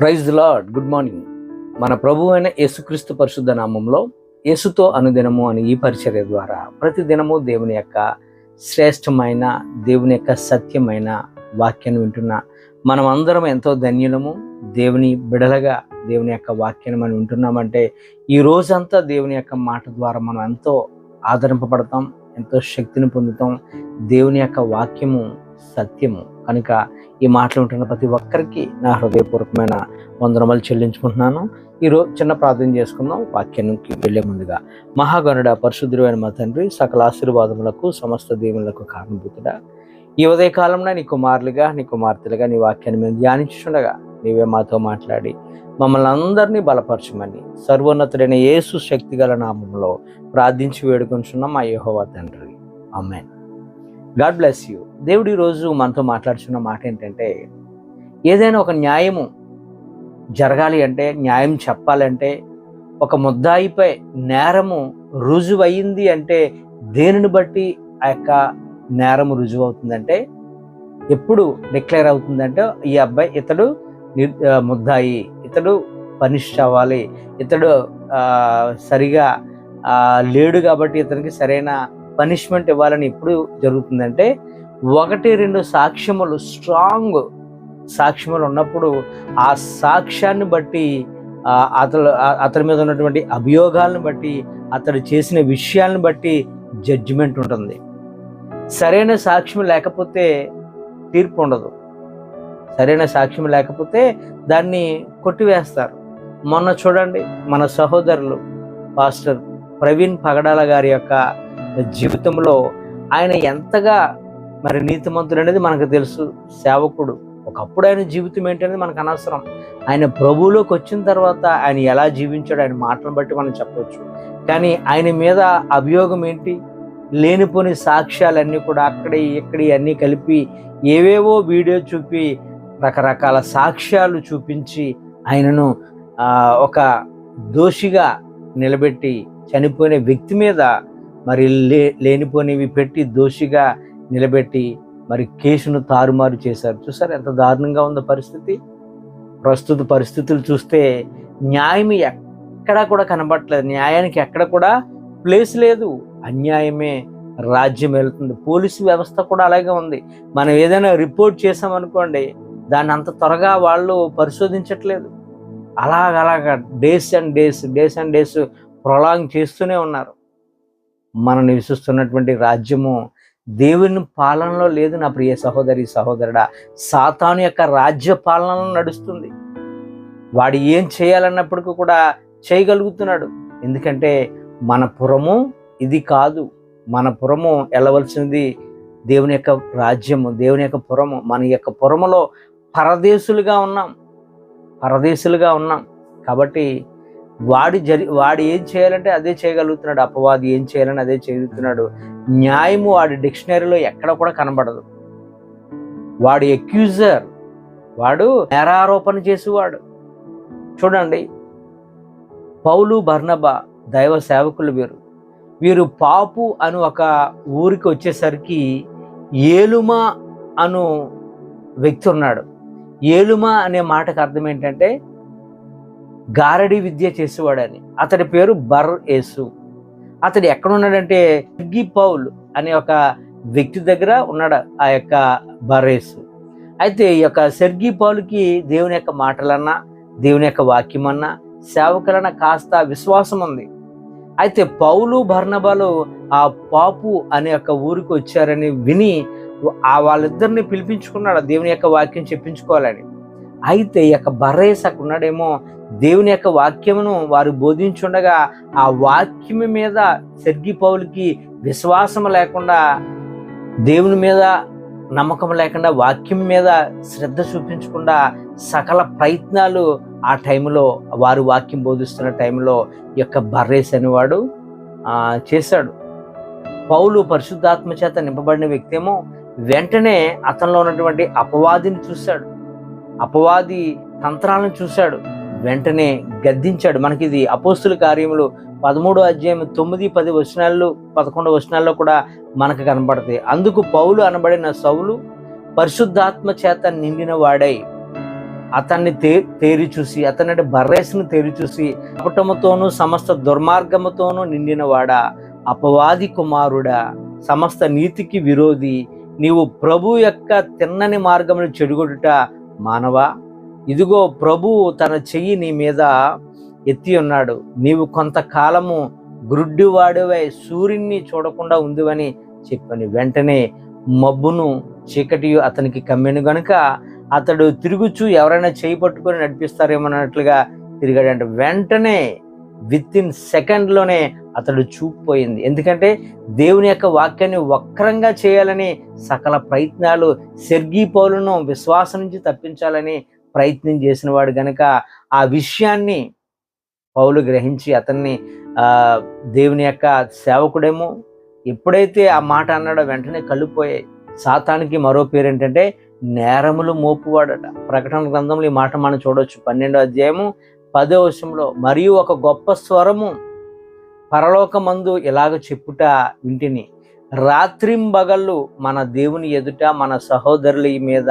Praise lord good morning. మన ప్రభు అయిన యేసుక్రీస్తు పరిశుద్ధ నామంలో యేసుతో అనుదినము అని ఈ పరిచర్య ద్వారా ప్రతి దినము దేవుని యొక్క శ్రేష్టమైన దేవుని యొక్క సత్యమైన వాక్యాన్ని వింటున్న మనం అందరం ఎంతో ధన్యులము. దేవుని బిడలగా దేవుని యొక్క వాక్యాన్ని మనం వింటున్నామంటే ఈ రోజంతా దేవుని యొక్క మాట ద్వారా మనం ఎంతో ఆదరింపబడతాం ఎంతో శక్తిని పొందుతాం. దేవుని యొక్క వాక్యము సత్యము. కనుక ఈ మాటలు ఉంటున్న ప్రతి ఒక్కరికి నా హృదయపూర్వకమైన వందనములు చెల్లించుకుంటున్నాను. ఈరోజు చిన్న ప్రార్థన చేసుకుందాం. వాక్యానికి వెళ్ళే ముందుగా మహాగణుడ పరిశుద్ధుడైన మా తండ్రి సకల ఆశీర్వాదములకు సమస్త దేవులకు కారణభూతుడా. ఈ ఉదయ కాలంలో నీ కుమారులుగా నీ కుమార్తెలుగా నీ వాక్యాన్ని మేము ధ్యానించుండగా నీవే మాతో మాట్లాడి మమ్మల్ని అందరినీ బలపరచమని సర్వోన్నతుడైన యేసు శక్తి గల నామంలో ప్రార్థించి వేడుకొంచున్నాం మా యహోవా తండ్రి. అమ్మాయి గాడ్ బ్లెస్ యూ దేవుడు ఈరోజు మనతో మాట్లాడుతున్న మాట ఏంటంటే ఏదైనా ఒక న్యాయము జరగాలి అంటే న్యాయం చెప్పాలంటే ఒక ముద్దాయిపై నేరము రుజువయింది అంటే దేనిని బట్టి ఆ యొక్క నేరము రుజువు అవుతుందంటే ఎప్పుడు డిక్లేర్ అవుతుందంటే ఈ అబ్బాయి ఇతడు ముద్దాయి ఇతడు పనిష్ అవ్వాలి ఇతడు సరిగా లేడు కాబట్టి ఇతనికి సరైన పనిష్మెంట్ ఇవ్వాలని ఎప్పుడు జరుగుతుందంటే ఒకటి రెండు సాక్ష్యములు స్ట్రాంగ్ సాక్ష్యములు ఉన్నప్పుడు ఆ సాక్ష్యాన్ని బట్టి అతను అతని మీద ఉన్నటువంటి అభియోగాలను బట్టి అతడు చేసిన విషయాలను బట్టి జడ్జిమెంట్ ఉంటుంది. సరైన సాక్ష్యం లేకపోతే తీర్పు ఉండదు. సరైన సాక్ష్యం లేకపోతే దాన్ని కొట్టివేస్తారు. మొన్న చూడండి మన సహోదరులు పాస్టర్ ప్రవీణ్ పగడాల గారి యొక్క జీవితంలో ఆయన ఎంతగా మరి నీతిమంతుడు అనేది మనకు తెలుసు. సేవకుడు. ఒకప్పుడు ఆయన జీవితం ఏంటనేది మనకు అనవసరం. ఆయన ప్రభువులోకి వచ్చిన తర్వాత ఆయన ఎలా జీవించాడు ఆయన మాటలను బట్టి మనం చెప్పవచ్చు కానీ ఆయన మీద అభియోగం ఏంటి? లేనిపోని సాక్ష్యాలన్నీ కూడా అక్కడి ఇక్కడి అన్నీ కలిపి ఏవేవో వీడియో చూపి రకరకాల సాక్ష్యాలు చూపించి ఆయనను ఒక దోషిగా నిలబెట్టి చనిపోయిన వ్యక్తి మీద మరి లే లేనిపోనివి పెట్టి దోషిగా నిలబెట్టి మరి కేసును తారుమారు చేశారు. చూసారు ఎంత దారుణంగా ఉందో పరిస్థితి? ప్రస్తుత పరిస్థితులు చూస్తే న్యాయం ఎక్కడా కూడా కనబడట్లేదు. న్యాయానికి ఎక్కడ కూడా ప్లేస్ లేదు. అన్యాయమే రాజ్యం వెళ్తుంది. పోలీసు వ్యవస్థ కూడా అలాగే ఉంది. మనం ఏదైనా రిపోర్ట్ చేసామనుకోండి దాన్ని అంత త్వరగా వాళ్ళు పరిశోధించట్లేదు. అలాగ days and days days and days prolong చేస్తూనే ఉన్నారు. మనం నివసిస్తున్నటువంటి రాజ్యము దేవుని పాలనలో లేదు నా ప్రియ సహోదరి సహోదరుడా. సాతాను యొక్క రాజ్య పాలనలో నడుస్తుంది. వాడు ఏం చేయాలన్నప్పటికీ కూడా చేయగలుగుతున్నాడు. ఎందుకంటే మన పురము ఇది కాదు. మన పురము వెళ్ళవలసింది దేవుని యొక్క రాజ్యము దేవుని యొక్క పురము. మన యొక్క పురములో పరదేశులుగా ఉన్నాం. పరదేశులుగా ఉన్నాం. కాబట్టి వాడు జరి వాడు ఏం చేయాలంటే అదే చేయగలుగుతున్నాడు. అపవాది ఏం చేయాలని అదే చేయగలుగుతున్నాడు న్యాయము వాడి డిక్షనరీలో ఎక్కడ కూడా కనబడదు. వాడు ఎక్యూజర్. వాడు నేరారోపణ చేసేవాడు. చూడండి. పౌలు బర్నబా దైవ సేవకులు వీరు. వీరు పాపు అను ఒక ఊరికి వచ్చేసరికి ఏలుమా అను వ్యక్తి ఉన్నాడు. ఏలుమా అనే మాటకు అర్థం ఏంటంటే గారడి విద్య చేసేవాడని. అతడి పేరు బర్ యేసు. అతడు ఎక్కడున్నాడంటే సిగ్గి పౌల్ అనే ఒక వ్యక్తి దగ్గర ఉన్నాడు ఆ యొక్క బరేసు అయితే ఈ యొక్క సెర్గి పౌలుకి దేవుని యొక్క మాటలన్నా దేవుని యొక్క వాక్యమన్నా సేవకులన్న కాస్త విశ్వాసం ఉంది. అయితే పౌలు భర్ణబాలు ఆ పాపు అనే యొక్క ఊరికి వచ్చారని విని ఆ వాళ్ళిద్దరిని పిలిపించుకున్నాడు దేవుని యొక్క వాక్యం చెప్పించుకోవాలని. అయితే ఈ యొక్క బర్రేస్ అక్కడ ఉన్నాడేమో దేవుని యొక్క వాక్యమును వారు బోధించుండగా ఆ వాక్యం మీద సెర్గి పౌలకి విశ్వాసం లేకుండా దేవుని మీద నమ్మకం లేకుండా వాక్యం మీద శ్రద్ధ చూపించకుండా సకల ప్రయత్నాలు ఆ టైంలో వారు వాక్యం బోధిస్తున్న టైంలో యొక్క బర్రేస్ అనేవాడు చేశాడు. పౌలు పరిశుద్ధాత్మ చేత నింపబడిన వ్యక్తి ఏమో వెంటనే అతనిలో ఉన్నటువంటి అపవాదిని చూశాడు. అపవాది తంత్రాలను చూశాడు. వెంటనే గద్దించాడు. మనకి ఇది అపోస్తుల కార్యములు పదమూడో అధ్యాయం తొమ్మిది పది వచనాల్లో పదకొండు వచనాల్లో కూడా మనకు కనబడతాయి. అందుకు పౌలు అనబడిన సౌలు పరిశుద్ధాత్మ చేత నిండిన వాడై అతన్ని తే తేరి చూసి అతని అంటే బర్రేసును తేరి చూసి కుటుంబంతోనూ సమస్త దుర్మార్గముతోనూ నిండినవాడా అపవాది కుమారుడా. సమస్త నీతికి విరోధి. నీవు ప్రభు యొక్క తిన్నని మార్గమును చెడుగొడుట మానవా? ఇదిగో ప్రభు తన చెయ్యి నీ మీద ఎత్తి ఉన్నాడు. నీవు కొంతకాలము గ్రుడ్డివాడివై సూర్యుని చూడకుండా ఉందివని చెప్పని వెంటనే మబ్బును చీకటి అతనికి కమ్మెను గనుక అతడు తిరుగుచూ ఎవరైనా చేయి పట్టుకొని నడిపిస్తారేమన్నట్లుగా తిరిగాడంటే. వెంటనే విత్ ఇన్ సెకండ్లోనే అతడు చూపుపోయింది. ఎందుకంటే దేవుని యొక్క వాక్యాన్ని వక్రంగా చేయాలని సకల ప్రయత్నాలు సెర్గీ పౌలను విశ్వాసం నుంచి తప్పించాలని ప్రయత్నం చేసిన వాడు గనక ఆ విషయాన్ని పౌలు గ్రహించి అతన్ని దేవుని యొక్క సేవకుడేమో ఎప్పుడైతే ఆ మాట అన్నాడో వెంటనే కళ్ళుపోయాయి. సాతానికి మరో పేరు ఏంటంటే నేరములు మోపువాడట. ప్రకటన గ్రంథంలో ఈ మాట మనం చూడవచ్చు పన్నెండో అధ్యాయము పదో వశంలో మరియు ఒక గొప్ప స్వరము పరలోకమందు ఇలాగ చెప్పుట వింటిని? రాత్రింబగళ్ళు మన దేవుని ఎదుట మన సహోదరుల మీద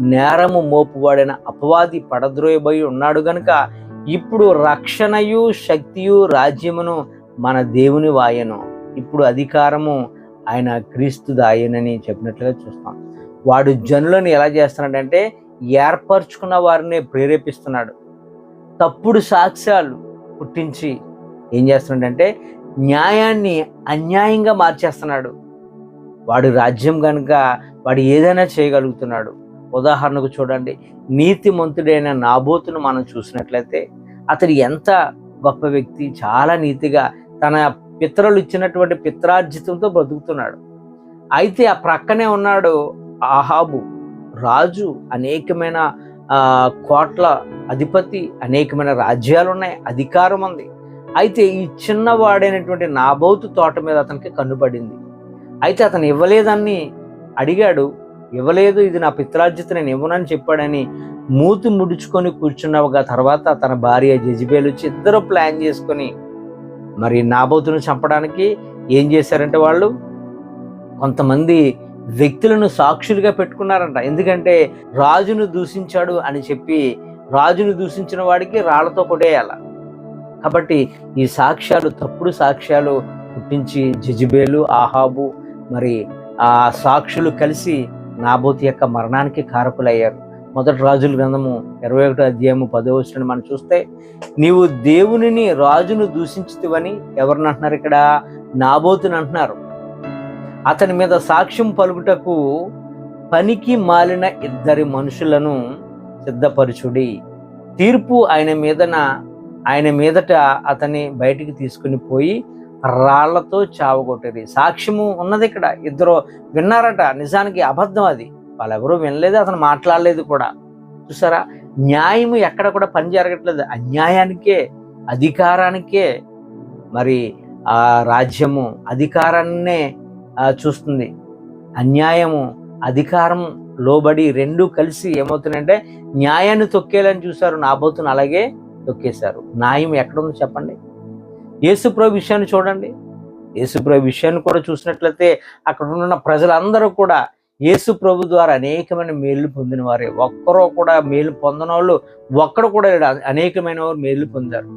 నేరము మోపువాడిన అపవాది పడద్రోయబోయి ఉన్నాడు గనుక ఇప్పుడు రక్షణయు శక్తియు రాజ్యమును మన దేవుని వాయను. ఇప్పుడు అధికారము ఆయన క్రీస్తు దాయనని చెప్పినట్లుగా చూస్తాం. వాడు జనులను ఎలా చేస్తున్నాడంటే ఏర్పరచుకున్న వారిని ప్రేరేపిస్తున్నాడు. తప్పుడు సాక్ష్యాలు పుట్టించి ఏం చేస్తున్నాడంటే న్యాయాన్ని అన్యాయంగా మార్చేస్తున్నాడు. వాడు రాజ్యం కనుక వాడు ఏదైనా చేయగలుగుతున్నాడు. ఉదాహరణకు చూడండి నీతిమంతుడైన నాబోతును మనం చూసినట్లయితే అతడు ఎంత గొప్ప వ్యక్తి చాలా నీతిగా తన పితరులు ఇచ్చినటువంటి పిత్రార్జితంతో బ్రతుకుతున్నాడు. అయితే ఆ ప్రక్కనే ఉన్నాడు ఆహాబు రాజు అనేకమైన కోట్ల అధిపతి అనేకమైన రాజ్యాలు ఉన్నాయి అధికారం ఉంది. అయితే ఈ చిన్నవాడైనటువంటి నాబోతు తోట మీద అతనికి కన్నుపడింది. అయితే అతను ఇవ్వలేదని అడిగాడు. ఇవ్వలేదు ఇది నా పిత్రార్జిత నేను ఇవ్వనని చెప్పాడని మూతి ముడుచుకొని కూర్చున్నగా తర్వాత తన భార్య జజిబేలు వచ్చి ఇద్దరు ప్లాన్ చేసుకొని మరి నాబోతును చంపడానికి ఏం చేశారంటే వాళ్ళు? కొంతమంది వ్యక్తులను సాక్షులుగా పెట్టుకున్నారంట. ఎందుకంటే రాజును దూషించాడు అని చెప్పి రాజును దూషించిన వాడికి రాళ్ళతో కొట్టేయాల. కాబట్టి ఈ సాక్ష్యాలు తప్పుడు సాక్ష్యాలు పుట్టించి జజిబేలు ఆహాబు మరి ఆ సాక్షులు కలిసి నాబోతి యొక్క మరణానికి కారకులయ్యారు. మొదటి రాజుల గ్రంథము ఇరవై ఒకటో అధ్యాయము పదో వచ్చిన మనం చూస్తే నీవు దేవునిని రాజును దూషించుతివని ఎవరిని అంటున్నారు ఇక్కడ? నాబోతుని అంటున్నారు. అతని మీద సాక్ష్యం పలుకుటకు పనికి మాలిన ఇద్దరి మనుషులను సిద్ధపరచుడి. తీర్పు ఆయన మీదన ఆయన మీదట అతన్ని బయటికి తీసుకుని పోయి రాళ్ళతో చావగొట్టేది. సాక్ష్యము ఉన్నది ఇక్కడ. ఇద్దరు విన్నారట. నిజానికి అబద్ధం అది. వాళ్ళెవరూ వినలేదు అతను మాట్లాడలేదు కూడా. చూసారా? న్యాయము ఎక్కడ కూడా పని జరగట్లేదు. అన్యాయానికే అధికారానికే. మరి ఆ రాజ్యము అధికారాన్నే చూస్తుంది. అన్యాయము అధికారం లోబడి రెండు కలిసి ఏమవుతున్నాయంటే న్యాయాన్ని తొక్కేలని చూశారు నాబోతును. అలాగే తొక్కేశారు. న్యాయం ఎక్కడుందో చెప్పండి. యేసుప్రభు విషయాన్ని చూడండి. యేసుప్రభు విషయాన్ని కూడా చూసినట్లయితే అక్కడ ఉన్న ప్రజలందరూ కూడా యేసు ప్రభు ద్వారా అనేకమైన మేలు పొందిన వారే ఒక్కరో కూడా మేలు పొందిన వాళ్ళు ఒక్కడు కూడా అనేకమైన వారు మేలు పొందారు.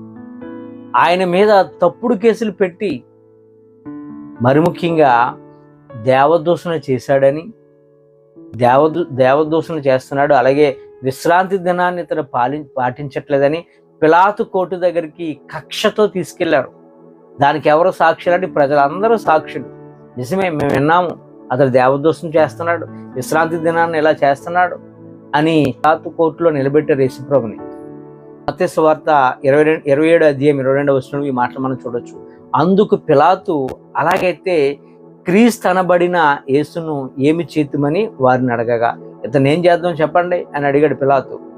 ఆయన మీద తప్పుడు కేసులు పెట్టి మరి ముఖ్యంగా దేవదూషణ చేశాడని దేవదూ దేవదూషణ చేస్తున్నాడు. అలాగే విశ్రాంతి దినాన్ని ఇతను పాలి పాటించట్లేదని పిలాతు కోర్టు దగ్గరికి కక్షతో తీసుకెళ్ళారు. దానికి ఎవరు సాక్షులు అంటే ప్రజలందరూ సాక్షులు. నిజమే మేము విన్నాము. అతడు దేవదోషం చేస్తున్నాడు విశ్రాంతి దినాన్ని ఇలా చేస్తున్నాడు అని పిలాతు కోర్టులో నిలబెట్టారు యేసుప్రభుని. మత్తే వార్త ఇరవై రెండు ఇరవై ఏడు అధ్యాయం ఇరవై రెండవ వచనం ఈ మాటలు మనం చూడొచ్చు. అందుకు పిలాతు అలాగైతే క్రీస్తు అనబడిన యేసును ఏమి చేతుమని వారిని అడగగా ఇతను ఏం చేద్దాం చెప్పండి? అని అడిగాడు పిలాతు.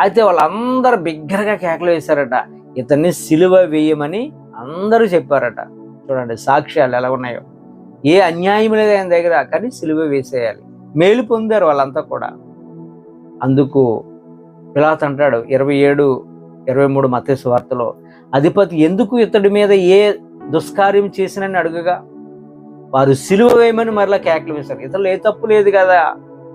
అయితే వాళ్ళందరూ బిగ్గరగా కేకలు వేశారట. ఇతన్ని సిలువ వేయమని అందరూ చెప్పారట. చూడండి సాక్ష్యాలు ఎలా ఉన్నాయో. ఏ అన్యాయం లేదు ఆయన దగ్గర కానీ సిలువ వేసేయాలి. మేలు పొందారు వాళ్ళంతా కూడా. అందుకు పిలాత్ అంటాడు ఇరవై ఏడు ఇరవై మూడు మతేసు వార్తలో అధిపతి ఎందుకు ఇతడి మీద ఏ దుష్కార్యం చేసినని అడుగుగా? వారు సిలువ వేయమని మరలా కేకలు వేశారు. ఇతరులు ఏ తప్పు లేదు కదా.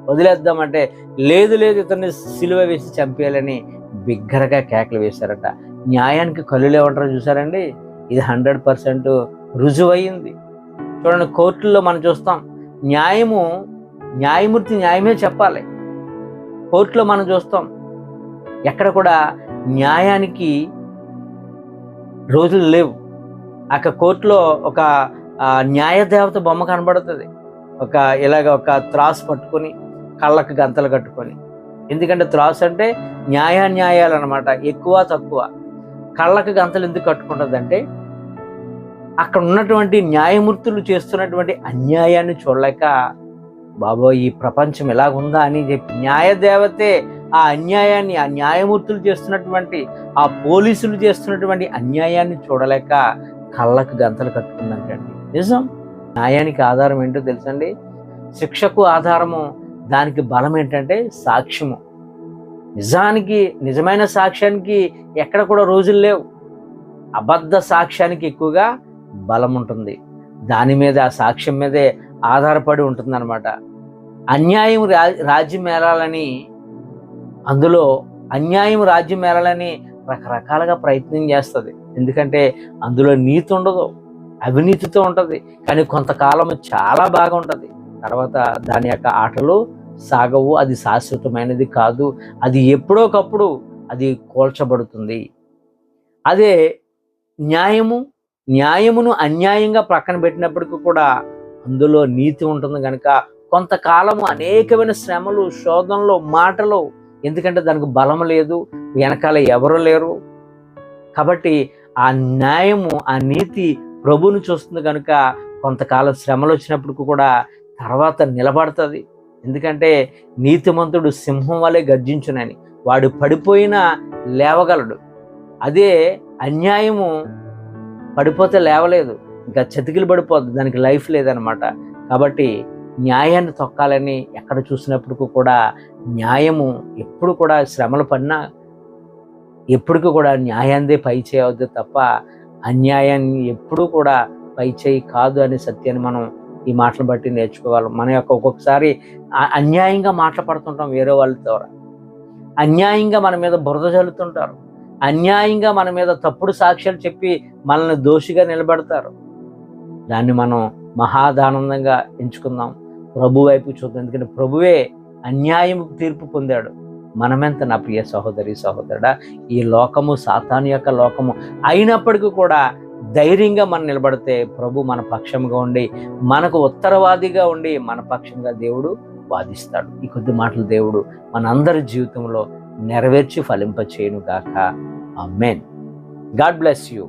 వదిలేద్దామంటే లేదు లేదు ఇతన్ని సిలువ వేసి చంపేయాలని బిగ్గరగా కేకలు వేశారట. న్యాయానికి కళ్ళు లేవంటారో చూసారండి ఇది హండ్రెడ్ పర్సెంట్ రుజువైంది చూడండి కోర్టుల్లో మనం చూస్తాం న్యాయము న్యాయమూర్తి న్యాయమే చెప్పాలి. కోర్టులో మనం చూస్తాం ఎక్కడ కూడా న్యాయానికి రోజులు లేవు. అక్కడ కోర్టులో ఒక న్యాయ న్యాయదేవత బొమ్మ కనబడుతుంది. ఒక ఇలాగ ఒక త్రాసు పట్టుకొని కళ్ళకు గంతలు కట్టుకొని. ఎందుకంటే త్రాసు అంటే న్యాయాన్యాయాలు అనమాట ఎక్కువ తక్కువ. కళ్ళకు గంతలు ఎందుకు కట్టుకుంటుందంటే అక్కడ ఉన్నటువంటి న్యాయమూర్తులు చేస్తున్నటువంటి అన్యాయాన్ని చూడలేక బాబో ఈ ప్రపంచం ఎలాగుందా? అని చెప్పి న్యాయదేవతే ఆ అన్యాయాన్ని ఆ న్యాయమూర్తులు చేస్తున్నటువంటి ఆ పోలీసులు చేస్తున్నటువంటి అన్యాయాన్ని చూడలేక కళ్ళకు గంతలు కట్టుకుందంటండి నిజం? న్యాయానికి ఆధారం ఏంటో తెలుసండి శిక్షకు ఆధారము దానికి బలం ఏంటంటే సాక్ష్యము. నిజానికి నిజమైన సాక్ష్యానికి ఎక్కడ కూడా రోజులు లేవు. అబద్ధ సాక్ష్యానికి ఎక్కువగా బలం ఉంటుంది. దాని మీద ఆ సాక్ష్యం మీదే ఆధారపడి ఉంటుందన్నమాట. అన్యాయం రా రాజ్యం అందులో అన్యాయం రాజ్యం రకరకాలుగా ప్రయత్నం చేస్తుంది. ఎందుకంటే అందులో నీతి ఉండదు. అవినీతితో ఉంటుంది. కానీ కొంతకాలం చాలా బాగా ఉంటుంది తర్వాత దాని యొక్క ఆటలు సాగవు అది శాశ్వతమైనది కాదు. అది ఎప్పుడోకప్పుడు అది కూల్చబడుతుంది. అదే న్యాయము న్యాయమును అన్యాయంగా ప్రక్కన పెట్టినప్పటికీ కూడా అందులో నీతి ఉంటుంది కనుక కొంతకాలము అనేకమైన శ్రమలు శోధనలు మాటలు ఎందుకంటే దానికి బలం లేదు వెనకాల ఎవరు లేరు. కాబట్టి ఆ న్యాయము ఆ నీతి ప్రభువుని చూస్తుంది కనుక కొంతకాలం శ్రమలు వచ్చినప్పుడు కూడా తర్వాత నిలబడుతుంది. ఎందుకంటే నీతిమంతుడు సింహం వలె గర్జించునని. వాడు పడిపోయినా లేవగలడు. అదే అన్యాయము పడిపోతే లేవలేదు. ఇంకా చతికిలు పడిపోద్ది. దానికి లైఫ్ లేదనమాట. కాబట్టి న్యాయాన్ని తొక్కాలని ఎక్కడ చూసినప్పుడు కూడా న్యాయము ఎప్పుడు కూడా శ్రమలు పడినా ఎప్పటికీ కూడా న్యాయాన్ని పై చేయవద్దు తప్ప అన్యాయాన్ని ఎప్పుడూ కూడా పై చేయి కాదు అనే సత్యాన్ని మనం ఈ మాటలు బట్టి నేర్చుకోవాలి. మన యొక్క ఒక్కొక్కసారి అన్యాయంగా మాట్లాడుతుంటాం వేరే వాళ్ళ ద్వారా. అన్యాయంగా మన మీద బురద చల్లుతుంటారు అన్యాయంగా మన మీద తప్పుడు సాక్ష్యాలు చెప్పి మనల్ని దోషిగా నిలబెడతారు. దాన్ని మనం మహాదానందంగా ఎంచుకుందాం. ప్రభు వైపు చూద్దాం. ఎందుకంటే ప్రభువే అన్యాయం తీర్పు పొందాడు. మనమెంత నా ప్రియ సహోదరి సహోదరుడా ఈ లోకము సాతాను యొక్క లోకము అయినప్పటికీ కూడా ధైర్యంగా మనం నిలబడితే ప్రభు మన పక్షంగా ఉండి మనకు ఉత్తరవాదిగా ఉండి మన పక్షంగా దేవుడు వాదిస్తాడు. ఈ కొద్ది మాటలు దేవుడు మనందరి జీవితంలో నెరవేర్చి ఫలింప చేయను గాక మెయిన్ గాడ్ బ్లెస్ యూ.